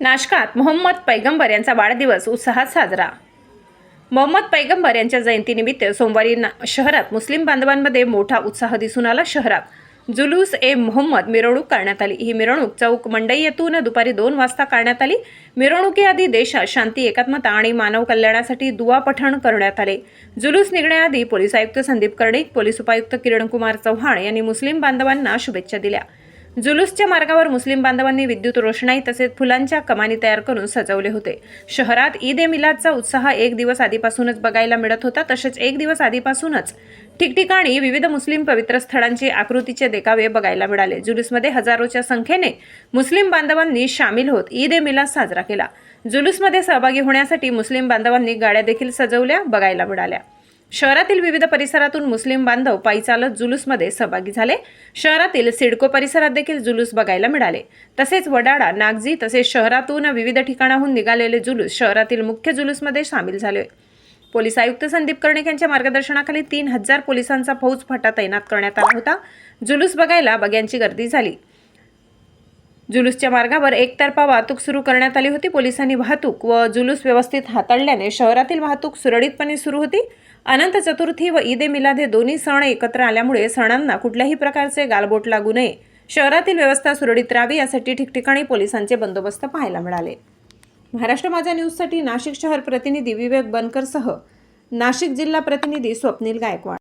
नाशकात मोहम्मद पैगंबर यांचा वाढदिवस उत्साहात साजरा. मोहम्मद पैगंबर यांच्या जयंतीनिमित्त सोमवारी ना शहरात मुस्लिम बांधवांमध्ये मोठा उत्साह दिसून आला शहरात. जुलूस ए मोहम्मद मिरवणूक करण्यात आली. ही मिरवणूक चौक मंडई येथून दुपारी दोन वाजता काढण्यात आली. मिरवणुकीआधी देशात शांती एकात्मता आणि मानव कल्याणासाठी दुवा पठण करण्यात आले. जुलूस निघण्याआधी पोलीस आयुक्त संदीप कर्णिक पोलीस उपायुक्त किरणकुमार चव्हाण यांनी मुस्लिम बांधवांना शुभेच्छा दिल्या. जुलूसच्या मार्गावर मुस्लिम बांधवांनी विद्युत रोषणाई तसेच फुलांच्या कमानी तयार करून सजवले होते. शहरात ईद ए मिलादचा उत्साह एक दिवस आधीपासूनच बघायला मिळत होता तसेच एक दिवस आधीपासूनच ठिकठिकाणी विविध मुस्लिम पवित्र स्थळांची आकृतीचे देखावे बघायला मिळाले. जुलूसमध्ये हजारोच्या संख्येने मुस्लिम बांधवांनी सामील होत ईद ए मिलाद साजरा केला. जुलूसमध्ये सहभागी होण्यासाठी मुस्लिम बांधवांनी गाड्या देखील सजवल्या बघायला मिळाल्या. शहरातील विविध परिसरातून मुस्लिम बांधव पायी चालत जुलूसमध्ये सहभागी झाले. शहरातील सिडको परिसरात देखील जुलूस बघायला मिळाले. तसेच वडाळा नागजी तसेच शहरातून विविध ठिकाणाहून निघालेले जुलूस शहरातील मुख्य जुलूसमध्ये सामील झाले. पोलीस आयुक्त संदीप कर्णिक यांच्या मार्गदर्शनाखाली तीन हजार पोलिसांचा फौज फाटा तैनात करण्यात आला होता. जुलूस बघायला बग्यांची गर्दी झाली. जुलूसच्या मार्गावर एकतर्फा वाहतूक सुरू करण्यात आली होती. पोलिसांनी वाहतूक व जुलूस व्यवस्थित हाताळल्याने शहरातील वाहतूक सुरळीतपणे सुरू होती. अनंत चतुर्थी व ईद ए मिलाद हे दोन्ही सण एकत्र आल्यामुळे सणांना कुठल्याही प्रकारचे गालबोट लागू नये. शहरातील व्यवस्था सुरळीत राहावी यासाठी ठिकठिकाणी पोलिसांचे बंदोबस्त पाहायला मिळाले. महाराष्ट्र माझ्या न्यूजसाठी नाशिक शहर प्रतिनिधी विवेक बनकरसह. नाशिक जिल्हा प्रतिनिधी स्वप्नील गायकवाड.